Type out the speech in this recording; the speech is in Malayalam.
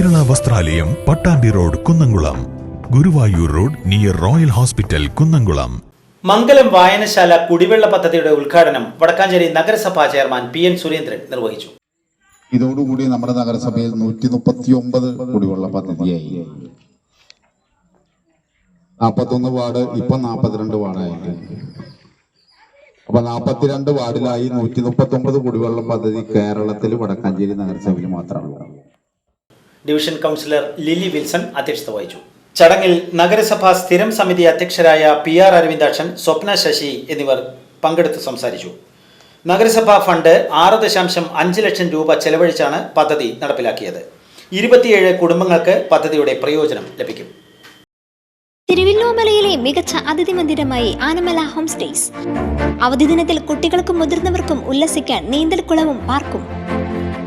വസ്ത്രാലയം Pattambi road Kunnamkulam. Guruvayur road near Royal hospital Kunnamkulam. Mangalam വായനശാല കുടിവെള്ള പദ്ധതിയുടെ ഉദ്ഘാടനം വടക്കാഞ്ചേരി നഗരസഭാ ചെയർമാൻ പി എൻ സുരേന്ദ്രൻ നിർവഹിച്ചു. ഇതോടുകൂടി നമ്മുടെ നഗരസഭയിൽ നൂറ്റി മുപ്പത്തി ഒമ്പത് കുടിവെള്ള പദ്ധതിയായി. നാപ്പത്തൊന്ന് വാർഡ് ഇപ്പൊ നാപ്പത്തിരണ്ട് വാർഡായിട്ട്. അപ്പൊ നാപ്പത്തിരണ്ട് വാർഡിലായി നൂറ്റി മുപ്പത്തി ഒമ്പത് കുടിവെള്ള പദ്ധതി കേരളത്തിൽ വടക്കാഞ്ചേരി നഗരസഭയിൽ മാത്രമാണ് ഡിവിഷൻ കൗൺസിലർ ലിലി വിൽസൺ അധ്യക്ഷത വഹിച്ചു. ചടങ്ങിൽ നഗരസഭാ സ്ഥിരം സമിതി അധ്യക്ഷരായ പി ആർ അരവിന്ദാക്ഷൻ സ്വപ്ന ശശി എന്നിവർ പങ്കെടുത്ത് സംസാരിച്ചു. നഗരസഭാ ഫണ്ട് ആറ് ദശാംശം അഞ്ച് ലക്ഷം രൂപ ചെലവഴിച്ചാണ് പദ്ധതി നടപ്പിലാക്കിയത്. ഇരുപത്തിയേഴ് കുടുംബങ്ങൾക്ക് പദ്ധതിയുടെ പ്രയോജനം ലഭിക്കും. തിരുവല്ലോമലയിലെ മികച്ച അതിഥി മന്ദിരമായി ആനമല ഹോം സ്റ്റേസ്. അവധി ദിനത്തിൽ കുട്ടികൾക്കും മുതിർന്നവർക്കും ഉല്ലസിക്കാൻ നീന്തൽക്കുളവും പാർക്കും.